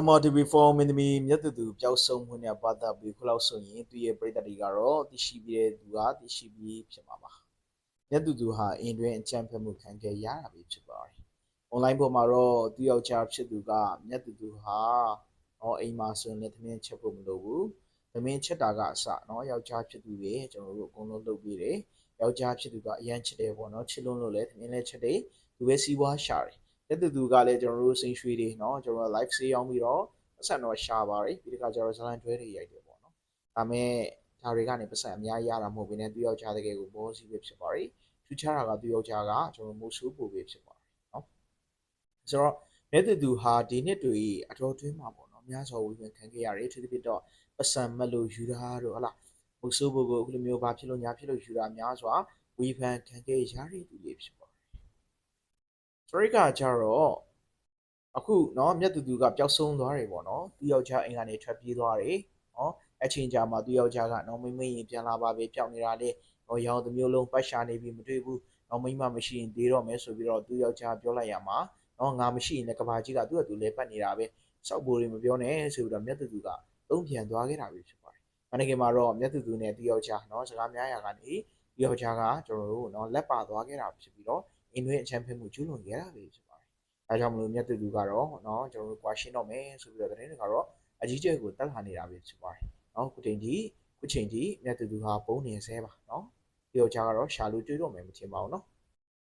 MRTV form မင်းသမီးမြတ်သူသူပျောက်ဆုံးမှုနဲ့ပတ်သက်ပြီးခုလောက်ဆိုရင်သူရဲ့ပြည်သက်တွေကတော့သိရှိပြီးတဲ့သူကသိရှိပြီးဖြစ်မှာပါမြတ်သူသူဟာအင်တွင်အချမ်းဖက်မှုခံခဲ့ရတာပဲဖြစ်ပါတယ်။ online ပေါ်မှာတော့သူယောက်ျားဖြစ်သူကမြတ်သူသူဟာတော့အိမ်မှာဆိုရင်လည်းသမင်းချက်ဖို့မလိုဘူး။သမင်းချက်တာကအစနော်ယောက်ျားဖြစ်သူတွေကျွန်တော်တို့အကုန်လုံးလုပ်ပြီးတယ်။ယောက်ျားဖြစ်သူကအရန်ချက်တယ်ပေါ့နော်ချစ်လွန်းလို့လည်းသမင်းလည်းချက်တယ်သူပဲစီးပွားရှာတယ်။ တက်တူတူကလည်းကျွန်တော်တို့စိန်ရွှေတွေเนาะကျွန်တော် live ဆေးရောက်ပြီးတော့ပတ်စံတော့ရှာပါတယ်ပြီးတခါကျတော့ဇလန်တွဲတွေရိုက်တယ်ပေါ့เนาะဒါမဲ့ဒါတွေကနေပတ်စံအများကြီးရတာမဟုတ်ဘဲနဲ့သူယောက်ျားတကယ်ကိုဘောစီပဲဖြစ်ပါတယ်ထူးခြားတာကသူယောက်ျားကကျွန်တော်မိုးဆူပူပဲဖြစ်ပါတယ်เนาะဆိုတော့မြတ်တူတူဟာဒီနှစ်တွေအတော်တွင်းမှာပေါ့เนาะများစွာဝေဖန်ခံခဲ့ရတယ်သူတစ်ပြတော့ပတ်စံမလို့ယူတာတို့ဟလာမိုးဆူပူကိုအခုလိုမျိုးဘာဖြစ်လို့ညာဖြစ်လို့ယူတာများစွာဝေဖန်ခံခဲ့ရတဲ့သူတွေဖြစ်ပါ ါ တယ်စရိကကြတော့အခုเนาะမြတ်တူတူကပျောက်ဆုံးသွားတယ်ပေါ့เนาะသူယောက်ျားအိမ်ကနေထွက်ပြေးသွားတယ်เนาะအချိန်ကြာမှသူယောက်ျားကနော်မိမ့်မိန်ရင်ပြန်လာပါပဲပျောက်နေတာလေဟောရောင်တစ်မျိုးလုံးပတ်ရှာနေပြီမတွေ့ဘူးနော်မိမ့်မမရှိရင်ဒေးတော့မယ်ဆိုပြီးတော့သူယောက်ျားပြောလိုက်ရမှာနော်ငါမရှိရင်လည်းကဘာကြီးကသူ့အတူလဲပတ်နေတာပဲစောက်ဘိုးတွေမပြောနဲ့ဆိုပြီးတော့မြတ်တူတူကသုံးပြန်သွားခဲ့တာပဲဖြစ်ပါတယ်မနေ့ကမှာတော့မြတ်တူတူနဲ့သူယောက်ျားနော်စကားများရာကနေသူယောက်ျားကကျွန်တော်တို့နော်လက်ပါသွားခဲ့တာဖြစ်ပြီးတော့ အင်းတွင်းအချမ်းဖက်မှုကျူးလွန်ခဲ့တာပဲဖြစ်ပါတယ်အဲကြောင့်မလို့မြတ်တူတူကတော့နော်ကျွန်တော်တို့ကွာရှင်းတော့မယ်ဆိုပြီးတော့တရင်တွေကတော့အကြီးကျယ်ကိုတက်လာနေတာပဲဖြစ်ပါတယ်နော်ခုချိန်ဒီခုချိန်ဒီမြတ်တူတူဟာပုံနေဆဲပါနော်ဒီယောက်ျားကတော့ရှာလို့တွေးတော့မယ်မထင်ပါဘူးနော်